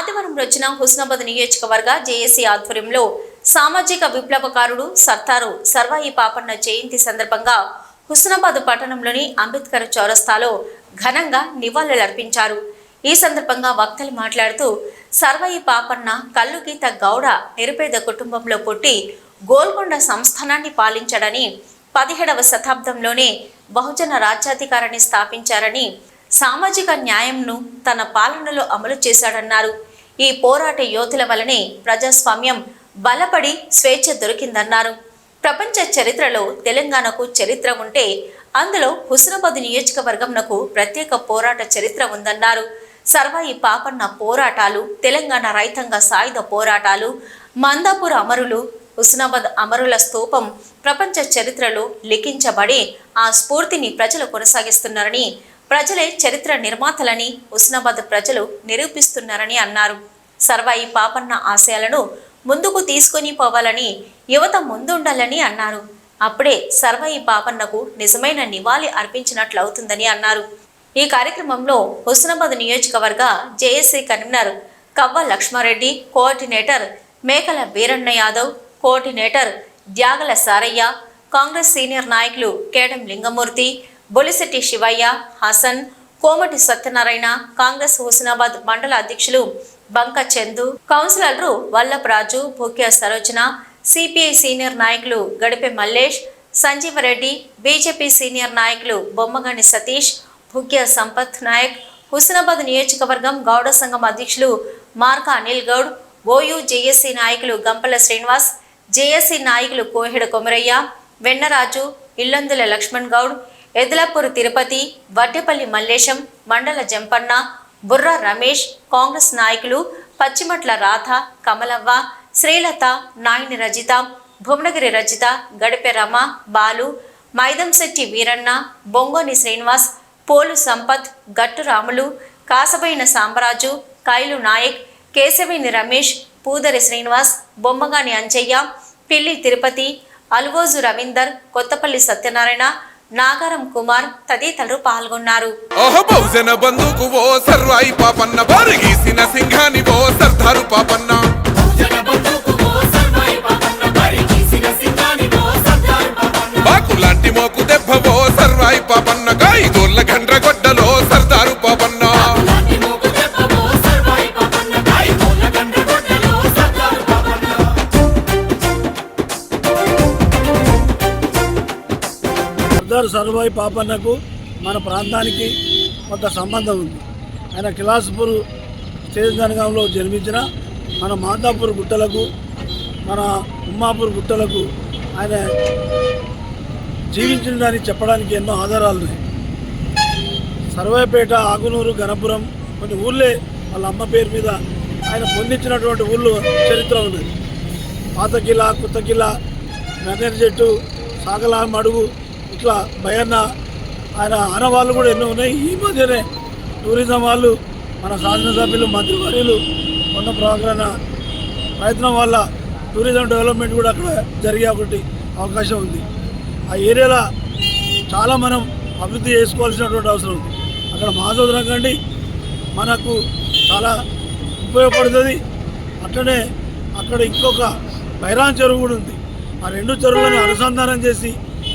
ఆదివారం రోజున హుస్నాబాద్ నియోజకవర్గ జేఏసీ ఆధ్వర్యంలో సామాజిక విప్లవకారుడు సత్తారు సర్వాయి పాపన్న జయంతి సందర్భంగా హుస్నాబాద్ పట్టణంలోని అంబేద్కర్ చౌరస్తాలో ఘనంగా నివాళులర్పించారు. ఈ సందర్భంగా వక్తలు మాట్లాడుతూ సర్వాయి పాపన్న కల్లుగీత గౌడ నిరుపేద కుటుంబంలో పుట్టి గోల్కొండ సంస్థానాన్ని పాలించాడని పదిహేడవ శతాబ్దంలోనే బహుజన రాజ్యాధికారాన్ని స్థాపించారని సామాజిక న్యాయంను తన పాలనలో అమలు చేశాడన్నారు. ఈ పోరాట యోధుల వలనే ప్రజాస్వామ్యం బలపడి స్వేచ్ఛ దొరికిందన్నారు. ప్రపంచ చరిత్రలో తెలంగాణకు చరిత్ర ఉంటే అందులో హుస్నాబాద్ నియోజకవర్గంనకు ప్రత్యేక పోరాట చరిత్ర ఉందన్నారు. సర్వాయి పాపన్న పోరాటాలు తెలంగాణ రైతాంగ సాయుధ పోరాటాలు మందాపూర్ అమరులు హుస్నాబాద్ అమరుల స్తూపం ప్రపంచ చరిత్రలో లిఖించబడి ఆ స్ఫూర్తిని ప్రజలు కొనసాగిస్తున్నారని ప్రజలే చరిత్ర నిర్మాతలని హుస్నాబాద్ ప్రజలు నిరూపిస్తున్నారని అన్నారు. సర్వాయి పాపన్న ఆశయాలను ముందుకు తీసుకొని పోవాలని యువత ముందుండాలని అన్నారు. అప్పుడే సర్వాయి పాపన్నకు నిజమైన నివాళి అర్పించినట్లవుతుందని అన్నారు. ఈ కార్యక్రమంలో హుస్నాబాద్ నియోజకవర్గ JAC convenor Kavva Lakshma Reddy coordinator Mekala Veeranna Yadav coordinator Tyagala Saraiah Congress senior నాయకులు కేడం లింగమూర్తి బొలిశెట్టి శివయ్య హసన్ కోమటి సత్యనారాయణ కాంగ్రెస్ హుస్నాబాద్ మండల అధ్యక్షులు బంక చందు కౌన్సిలర్లు వల్లభరాజు భూక్య సరోజన సిపిఐ సీనియర్ నాయకులు గడిపె మల్లేష్ సంజీవరెడ్డి బీజేపీ సీనియర్ నాయకులు బొమ్మగని సతీష్ భుగ్య సంపత్ నాయక్ హుస్నాబాద్ నియోజకవర్గం గౌడ సంఘం అధ్యక్షులు మార్క అనిల్ గౌడ్ ఓయూ జేఏసీ నాయకులు గంపల శ్రీనివాస్ జేఏసీ నాయకులు కోహెడ కొమరయ్య వెన్నరాజు ఇల్లందుల లక్ష్మణ్ గౌడ్ ఎదలాపూర్ తిరుపతి వడ్డేపల్లి మల్లేశం మండల జంపన్న బుర్రా రమేష్ కాంగ్రెస్ నాయకులు పచ్చిమట్ల రాధ కమలవ్వ శ్రీలత నాయని రజిత భువనగిరి రజిత గడిపె రమ బాలు మైదంశెట్టి వీరన్న బొంగోని శ్రీనివాస్ పోలు సంపత్ గట్టు రాములు కాసబైన సాంబరాజు కైలు నాయక్ కేశవేని రమేష్ పూదరి శ్రీనివాస్ బొమ్మగాని అంజయ్య పిల్లి తిరుపతి అల్వోజు రవీందర్ కొత్తపల్లి సత్యనారాయణ నాగారం కుమార్ తదితరులు పాల్గొన్నారు. ఓహ బహుజన బంధుకు ఓ సర్వాయి పాపన్న బారిగీసిన సింహాని ఓ సర్దారు పాపన్న. బాకు లాంటి మోకు దెబ్బ ఓ సర్వాయి పాపన్న గాయిదోళ్ళ గండ్ర గొడ్డలో గారు సర్వాయి పాపన్నకు మన ప్రాంతానికి కొంత సంబంధం ఉంది. ఆయన కిలాస్పూర్ స్టేజ్ జన్మించిన మన మాదాపూర్ గుట్టలకు మన ఉమ్మాపూర్ గుట్టలకు ఆయన జీవించిందని చెప్పడానికి ఎన్నో ఆధారాలు ఉన్నాయి. సర్వాయిపేట ఆగునూరు గణపురం కొన్ని ఊళ్ళే వాళ్ళ అమ్మ పేరు మీద ఆయన పొందించినటువంటి ఊళ్ళు చరిత్ర ఉన్నది. పాతకిల కొత్తకిల కొత్త చెట్టు సాగలా మడుగు ఇట్లా భయన్న ఆయన ఆనవాళ్ళు కూడా ఎన్నో ఉన్నాయి. ఈ మధ్యనే టూరిజం వాళ్ళు మన శాసనసభ్యులు మంత్రివర్యులు ఉన్న ప్రోగ్రాన ప్రయత్నం వల్ల టూరిజం డెవలప్మెంట్ కూడా అక్కడ జరిగే ఒకటి అవకాశం ఉంది. ఆ ఏరియాలో చాలా మనం అభివృద్ధి చేసుకోవాల్సినటువంటి అవసరం ఉంది. అక్కడ మాధవరం కండి మనకు చాలా ఉపయోగపడుతుంది. అట్లనే అక్కడ ఇంకొక బైరాన్ చెరువు కూడా ఉంది. ఆ రెండు చెరువులను అనుసంధానం చేసి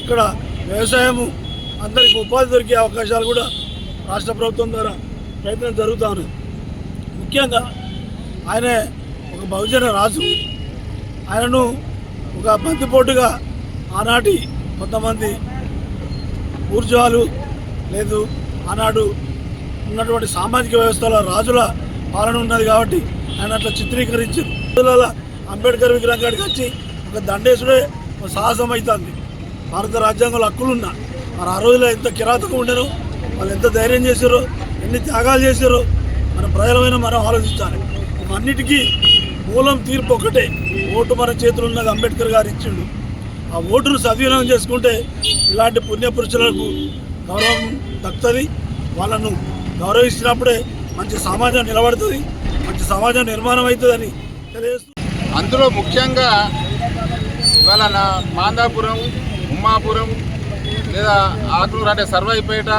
ఇక్కడ వ్యవసాయము అందరికి ఉపాధి దొరికే అవకాశాలు కూడా రాష్ట్ర ప్రభుత్వం ద్వారా ప్రయత్నం జరుగుతూ ముఖ్యంగా ఆయన ఒక బహుజన రాజు. ఆయనను ఒక బంతిపోటుగా ఆనాటి కొంతమంది ఊర్జాలు లేదు. ఆనాడు ఉన్నటువంటి సామాజిక వ్యవస్థలో రాజుల పాలన ఉన్నది కాబట్టి ఆయన అట్లా చిత్రీకరించారు. అంబేద్కర్ విగ్రహం కాడికి వచ్చి ఒక దండేశుడే ఒక సాహసం అవుతుంది. భారత రాజ్యాంగంలో హక్కులున్నా మరి ఆ రోజులో ఎంత కిరాతకం ఉండరు వాళ్ళు ఎంత ధైర్యం చేశారో ఎన్ని త్యాగాలు చేశారో మన ప్రజలమైన మనం ఆలోచించాలి. అన్నిటికీ మూలం తీర్పు ఒకటే ఓటు మన చేతులు ఉన్నది అంబేద్కర్ గారు ఇచ్చిండు. ఆ ఓటును సద్వినియోగం చేసుకుంటే ఇలాంటి పుణ్యపురుషులకు గౌరవం దక్కుతుంది. వాళ్ళను గౌరవించినప్పుడే మంచి సమాజం నిలబడుతుంది మంచి సమాజం నిర్మాణం అవుతుందని తెలియజేస్తుంది అందులో ముఖ్యంగా ఇవాళ నా మాందాపురం ఉమ్మాపురం లేదా ఆకునూరు అంటే సర్వాయిపేట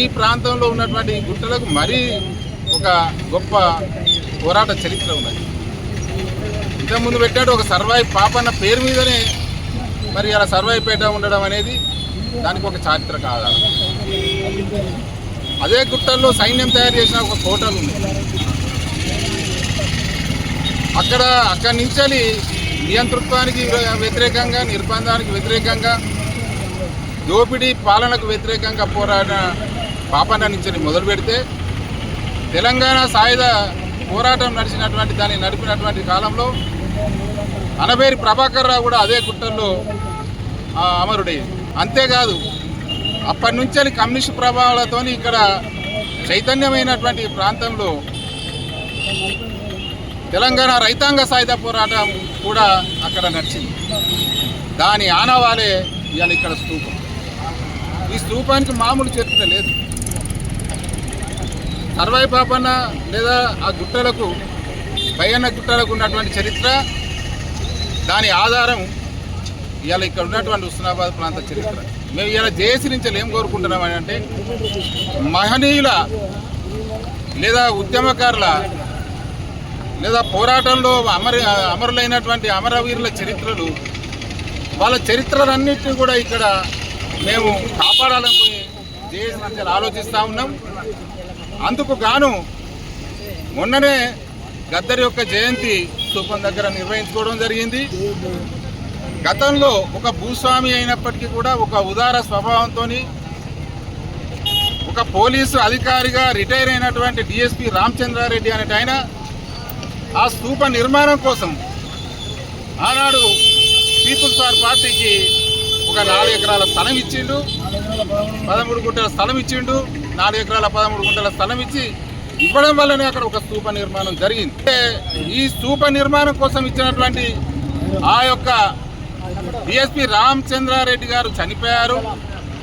ఈ ప్రాంతంలో ఉన్నటువంటి గుట్టలకు మరీ ఒక గొప్ప పోరాట చరిత్ర ఉన్నది. ఇంతకుముందు పెట్టాడు ఒక సర్వాయి పాపన్న పేరు మీదనే మరి అలా సర్వాయిపేట ఉండడం అనేది దానికి ఒక చారిత్రక ఆధారం. అదే గుట్టల్లో సైన్యం తయారు చేసిన ఒక కోటలు ఉంది. అక్కడ అక్కడి నుంచి నియంతృత్వానికి వ్యతిరేకంగా నిర్బంధానికి వ్యతిరేకంగా దోపిడీ పాలనకు వ్యతిరేకంగా పోరాడిన పాపన్న నుంచి మొదలు పెడితే తెలంగాణ సాయుధ పోరాటం నడిచినటువంటి దాన్ని నడిపినటువంటి కాలంలో అనబేరి ప్రభాకర్ రావు కూడా అదే గుట్టల్లో అమరుడే. అంతేకాదు అప్పటి నుంచి కమ్యూనిస్ట్ ప్రభావాలతో ఇక్కడ చైతన్యమైనటువంటి ప్రాంతంలో తెలంగాణ రైతాంగ సాయుధ పోరాటం కూడా అక్కడ నడిచింది. దాని ఆనవాలే ఇవాళ ఇక్కడ స్తూపం ఈ స్తూపానికి మామూలు చరిత్ర లేదు. సర్వాయి పాపన్న లేదా ఆ గుట్టలకు భయన్న గుట్టలకు ఉన్నటువంటి చరిత్ర దాని ఆధారం ఇవాళ ఇక్కడ ఉన్నటువంటి హుస్నాబాద్ ప్రాంత చరిత్ర. మేము ఇవాళ జేఏసీ నుంచి ఏం కోరుకుంటున్నాం అంటే మహనీయుల లేదా ఉద్యమకారుల లేదా పోరాటంలో అమర అమరులైనటువంటి అమరవీరుల చరిత్రలు వాళ్ళ చరిత్రలన్నింటినీ కూడా ఇక్కడ మేము కాపాడాలని జేఏసీ ఆలోచిస్తూ ఉన్నాం. అందుకు గాను మొన్ననే గద్దర్ యొక్క జయంతి స్థూపం దగ్గర నిర్వహించుకోవడం జరిగింది. గతంలో ఒక భూస్వామి అయినప్పటికీ కూడా ఒక ఉదార స్వభావంతో ఒక పోలీసు అధికారిగా రిటైర్ అయినటువంటి డిఎస్పి రామచంద్రారెడ్డి అనేట ఆయన ఆ స్థూప నిర్మాణం కోసం ఆనాడు పీపుల్స్ పార్ పార్టీకి ఒక నాలుగు ఎకరాల స్థలం ఇచ్చిండు. పదమూడు గుంటల స్థలం ఇచ్చిండు. నాలుగు ఎకరాల పదమూడు గుంటల స్థలం ఇచ్చి ఇవ్వడం వల్లనే అక్కడ ఒక స్థూప నిర్మాణం జరిగింది. అంటే ఈ స్థూప నిర్మాణం కోసం ఇచ్చినటువంటి ఆ యొక్క డిఎస్పి రామచంద్రారెడ్డి గారు చనిపోయారు.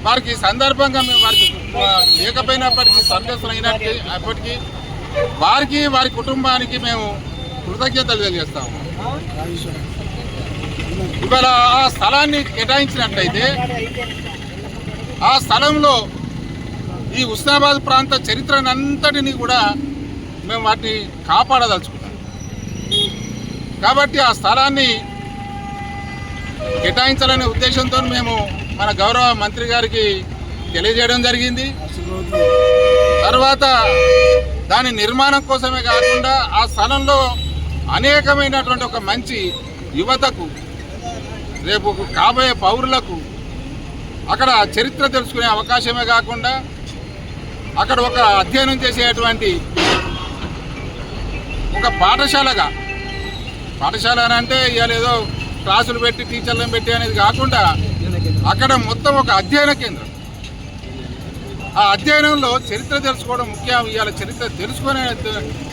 వారికి ఈ సందర్భంగా మేము వారికి లేకపోయినప్పటికీ స్వర్గస్థులు అయినట్టు అప్పటికీ వారికి వారి కుటుంబానికి మేము కృతజ్ఞతలు తెలియజేస్తాము. ఇవాళ ఆ స్థలాన్ని కేటాయించినట్లయితే ఆ స్థలంలో ఈ ఉస్నాబాద్ ప్రాంత చరిత్రనంతటిని కూడా మేము వాటిని కాపాడదలుచుకున్నాం. కాబట్టి ఆ స్థలాన్ని కేటాయించాలనే ఉద్దేశంతో మేము మన గౌరవ మంత్రి గారికి తెలియజేయడం జరిగింది. తర్వాత దాని నిర్మాణం కోసమే కాకుండా ఆ స్థలంలో అనేకమైనటువంటి ఒక మంచి యువతకు రేపు కాబోయే పౌరులకు అక్కడ చరిత్ర తెలుసుకునే అవకాశమే కాకుండా అక్కడ ఒక అధ్యయనం చేసేటువంటి ఒక పాఠశాలగా పాఠశాల అని అంటే ఇవాళ ఏదో క్లాసులు పెట్టి టీచర్లను పెట్టి అనేది కాకుండా అక్కడ మొత్తం ఒక అధ్యయన కేంద్రం. ఆ అధ్యయనంలో చరిత్ర తెలుసుకోవడం ముఖ్యం. ఇవాళ చరిత్ర తెలుసుకునే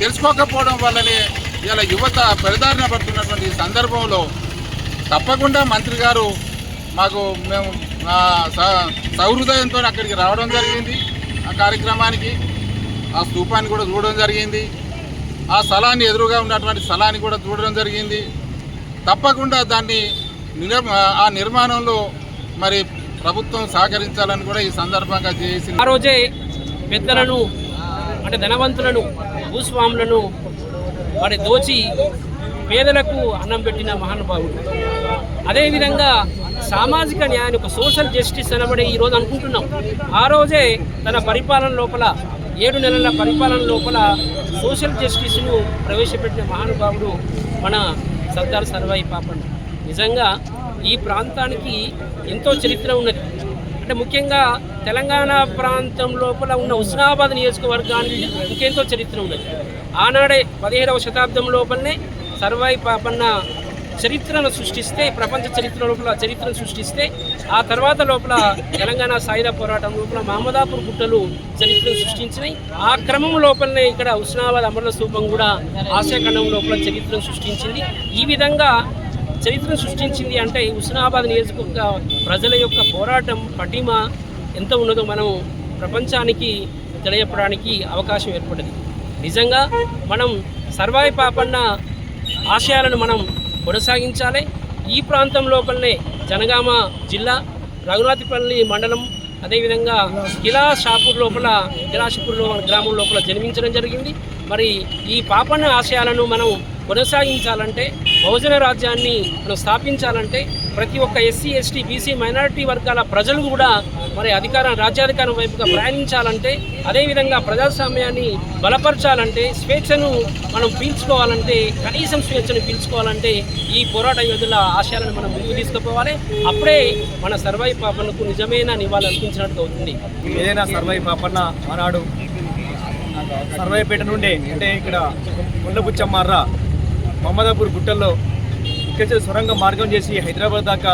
తెలుసుకోకపోవడం వల్లనే ఇలా యువత పెడదారిన పడుతున్నటువంటి సందర్భంలో తప్పకుండా మంత్రి గారు మాకు మేము స- సహృదయంతో అక్కడికి రావడం జరిగింది ఆ కార్యక్రమానికి ఆ స్థూపాన్ని కూడా చూడడం జరిగింది ఆ స్థలాన్ని ఎదురుగా ఉన్నటువంటి స్థలాన్ని కూడా చూడడం జరిగింది. తప్పకుండా దాన్ని నిర్ ఆ నిర్మాణంలో మరి ప్రభుత్వం సహకరించాలని కూడా ఈ సందర్భంగా చేసి ఆ రోజే పెద్దలను అంటే ధనవంతులను భూస్వాములను వాడి దోచి పేదలకు అన్నం పెట్టిన మహానుభావుడు అదేవిధంగా సామాజిక న్యాయాన్ని ఒక సోషల్ జస్టిస్ అనబడే ఈరోజు అనుకుంటున్నాం. ఆ రోజే తన పరిపాలన లోపల ఏడు నెలల పరిపాలన లోపల సోషల్ జస్టిస్ను ప్రవేశపెట్టిన మహానుభావుడు మన సర్దార్ సర్వాయి పాపన్న. నిజంగా ఈ ప్రాంతానికి ఎంతో చరిత్ర ఉన్నది. అంటే ముఖ్యంగా తెలంగాణ ప్రాంతం లోపల ఉన్న హుస్నాబాద్ నియోజకవర్గానికి ఇంకెంతో చరిత్ర ఉన్నది. ఆనాడే పదిహేడవ శతాబ్దం లోపలనే సర్వాయి పాపన్న చరిత్రను సృష్టిస్తే ప్రపంచ చరిత్ర లోపల చరిత్రను సృష్టిస్తే ఆ తర్వాత లోపల తెలంగాణ సాయుధ పోరాటం లోపల మహమ్మదాపూర్ గుట్టలు చరిత్రను సృష్టించినాయి. ఆ క్రమం లోపలనే ఇక్కడ ఉస్నాబాద్ అమరుల స్థూపం కూడా ఆసియాఖండం లోపల చరిత్రను సృష్టించింది. ఈ విధంగా చరిత్ర సృష్టించింది అంటే ఈ హుస్నాబాద్ నియోజకవర్గ ప్రజల యొక్క పోరాటం పటిమ ఎంత ఉన్నదో మనం ప్రపంచానికి తెలియపడానికి అవకాశం ఏర్పడింది. నిజంగా మనం సర్వాయి పాపన్న ఆశయాలను మనం కొనసాగించాలి. ఈ ప్రాంతం లోపలనే జనగామ జిల్లా రఘునాథపల్లి మండలం అదేవిధంగా కిలా షాపూర్ లోపల కిలాషపూర్లో గ్రామం లోపల జన్మించడం జరిగింది. మరి ఈ పాపన్న ఆశయాలను మనం కొనసాగించాలంటే బహుజన రాజ్యాన్ని మనం స్థాపించాలంటే ప్రతి ఒక్క ఎస్సీ ఎస్టీ బీసీ మైనారిటీ వర్గాల ప్రజలు కూడా మరి అధికారం రాజ్యాధికారం వైపుగా ప్రయాణించాలంటే అదేవిధంగా ప్రజాస్వామ్యాన్ని బలపరచాలంటే స్వేచ్ఛను మనం పీల్చుకోవాలంటే కనీసం స్వేచ్ఛను పీల్చుకోవాలంటే ఈ పోరాట యోధుల ఆశయాలను మనం ముందుకు తీసుకుపోవాలి. అప్పుడే మన సర్వై పాపనకు నిజమైన నివాళులు అర్పించినట్టు అవుతుంది. ఏదైనా సర్వై పాపన్న ఆనాడు సర్వైపేట నుండి అంటే ఇక్కడ కొండపుచ్చమ్మార్ర మమ్మదాపూర్ గుట్టల్లో ఇక్కడ నుంచి సొరంగ మార్గం చేసి హైదరాబాద్ దాకా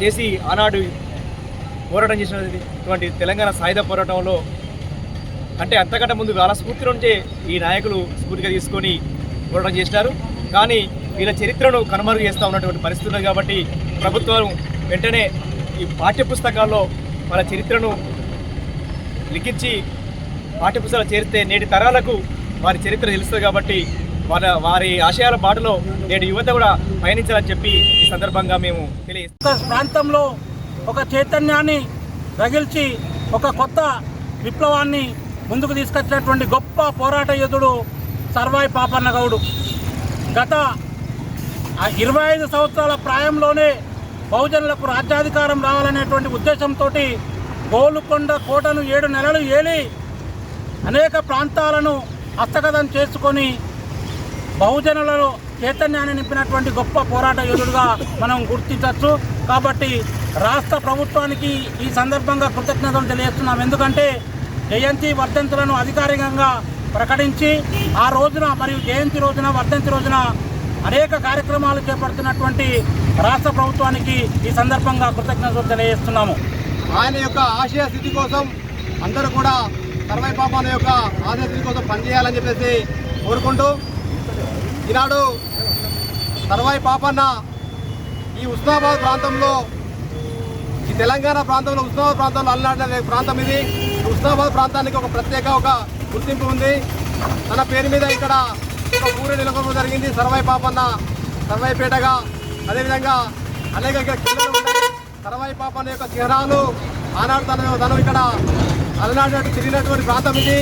చేసి ఆనాడు పోరాటం చేసినటువంటి తెలంగాణ సాయుధ పోరాటంలో అంటే అంతకంటే ముందు వాళ్ళ స్ఫూర్తి నుంచే ఈ నాయకులు స్ఫూర్తిగా తీసుకొని పోరాటం చేసినారు. కానీ వీళ్ళ చరిత్రను కనుమరుగు చేస్తూ ఉన్నటువంటి పరిస్థితులు కాబట్టి ప్రభుత్వం వెంటనే ఈ పాఠ్య పుస్తకాల్లో వాళ్ళ చరిత్రను లిఖించి పాఠ్యపుస్తకాలు చేరితే నేటి తరాలకు వారి చరిత్ర తెలుస్తుంది కాబట్టి వాళ్ళ వారి ఆశయాల బాటలో నేడు యువత కూడా పయనించాలని చెప్పి ఈ సందర్భంగా మేము ఒక ప్రాంతంలో ఒక చైతన్యాన్ని రగిల్చి ఒక కొత్త విప్లవాన్ని ముందుకు తీసుకొచ్చినటువంటి గొప్ప పోరాట యోధుడు సర్వాయి పాపన్న గౌడు గత ఇరవై ఐదు సంవత్సరాల ప్రాయంలోనే బహుజనులకు రాజ్యాధికారం రావాలనేటువంటి ఉద్దేశంతో గోలుకొండ కోటను ఏడు నెలలు ఏలి అనేక ప్రాంతాలను హస్తగతం చేసుకొని బహుజనులలో చైతన్యాన్ని నింపినటువంటి గొప్ప పోరాట యోధుడుగా మనం గుర్తించవచ్చు. కాబట్టి రాష్ట్ర ప్రభుత్వానికి ఈ సందర్భంగా కృతజ్ఞతలు తెలియజేస్తున్నాం. ఎందుకంటే జయంతి వర్ధంతులను అధికారికంగా ప్రకటించి ఆ రోజున మరియు జయంతి రోజున వర్ధంతి రోజున అనేక కార్యక్రమాలు చేపడుతున్నటువంటి రాష్ట్ర ప్రభుత్వానికి ఈ సందర్భంగా కృతజ్ఞతలు తెలియజేస్తున్నాము. ఆయన యొక్క ఆశయ స్థితి కోసం అందరూ కూడా సర్వై పాపాల యొక్క ఆశయ స్థితి కోసం పనిచేయాలని చెప్పేసి కోరుకుంటూ ఈనాడు సర్వాయి పాపన్న ఈ ఉస్నాబాద్ ప్రాంతంలో ఈ తెలంగాణ ప్రాంతంలో ఉస్నాబాద్ ప్రాంతంలో అల్లాడిన ప్రాంతం ఇది. ఉస్నాబాద్ ప్రాంతానికి ఒక ప్రత్యేక ఒక గుర్తింపు ఉంది. తన పేరు మీద ఇక్కడ ఒక ఊరు నెలకొల్పడం జరిగింది. సర్వాయి పాపన్న సర్వాయిపేటగా అదేవిధంగా అనేక ఇక్కడ సర్వాయి పాపన్న యొక్క చిహ్నాలు ఆనాడు తన తను ఇక్కడ అలనాడు తిరిగినటువంటి ప్రాంతం ఇది.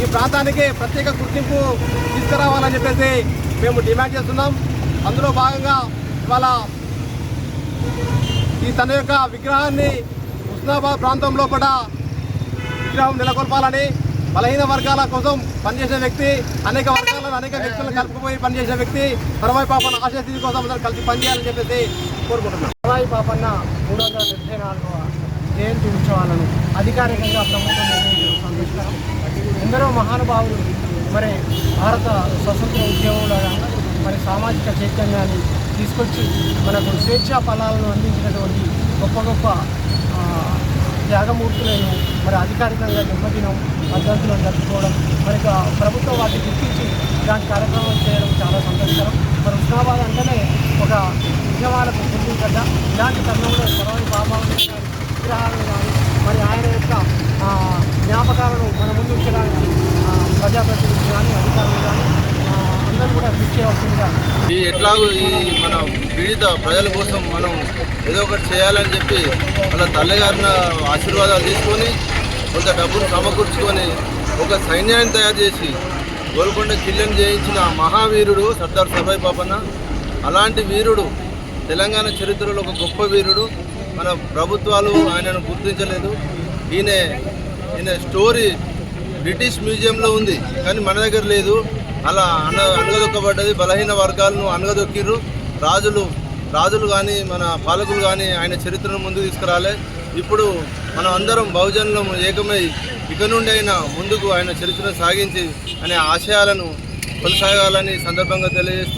ఈ ప్రాంతానికి ప్రత్యేక గుర్తింపు తీసుకురావాలని చెప్పేసి మేము డిమాండ్ చేస్తున్నాం. అందులో భాగంగా ఇవాళ ఈ తన యొక్క విగ్రహాన్ని హుస్నాబాద్ ప్రాంతంలో కూడా విగ్రహం నెలకొల్పాలని బలహీన వర్గాల కోసం పనిచేసే వ్యక్తి అనేక వర్గాలను అనేక వ్యక్తులను కలుపుకుపోయి పనిచేసే వ్యక్తి పరమాయి పాపన్న ఆశయస్థితి కోసం అందరూ కలిసి పనిచేయాలని చెప్పేసి కోరుకుంటున్నాం. పరమాయి పాపన్న మూడు వందల డెబ్బై నాలుగవ జయంతి ఉత్సవాలను అధికారికంగా ప్రభుత్వం ఎందరో మహానుభావులు మరి భారత స్వతంత్ర ఉద్యమంలో మరి సామాజిక చైతన్యాన్ని తీసుకొచ్చి మనకు స్వేచ్ఛా ఫలాలను అందించినటువంటి గొప్ప గొప్ప త్యాగమూర్తులను మరి అధికారికంగా జన్మదినం పద్ధతులను జరుపుకోవడం మరి ప్రభుత్వం వాటిని గుర్తించి ఇలాంటి కార్యక్రమాలు చేయడం చాలా సంతోషకరం. మరి ఉస్మాబాద్ అంటేనే ఒక ఉద్యమాలకు గుర్తించడం ఇలాంటి తరుణంలో సర్వాయి బాబాను విగ్రహాలను కానీ మరి ఆయన యొక్క ఆ, జ్ఞాపకాలను మన ముందు ఉంచడానికి ఆ, ప్రజాప్రతినిధులు కానీ అధికారులు కానీ అందరూ కూడా కృషి చేయవలసిందిగా ఈ ఎట్లాగో ఈ మన పీడిత ప్రజల కోసం మనం ఏదో ఒకటి చేయాలని చెప్పి వాళ్ళ తల్లిగారిన ఆశీర్వాదాలు తీసుకొని కొంత డబ్బును సమకూర్చుకొని ఒక సైన్యాన్ని తయారు చేసి గోల్కొండ కిల్లను జయించిన మహావీరుడు సర్దార్ సర్వాయి పాపన్న అలాంటి వీరుడు తెలంగాణ చరిత్రలో ఒక గొప్ప వీరుడు మన ప్రభుత్వాలు ఆయనను గుర్తించలేదు. ఈయన ఈయన స్టోరీ బ్రిటిష్ మ్యూజియంలో ఉంది కానీ మన దగ్గర లేదు. అలా అన అనగదొక్కబడ్డది బలహీన వర్గాలను అనగదొక్కిర్రు రాజులు రాజులు కానీ మన పాలకులు కానీ ఆయన చరిత్రను ముందుకు తీసుకురాలే. ఇప్పుడు మనం అందరం బహుజనులం ఏకమై ఇక నుండి అయినా ముందుకు ఆయన చరిత్రను సాగించి అనే ఆశయాలను కొనసాగాలని సందర్భంగా తెలియజేస్తూ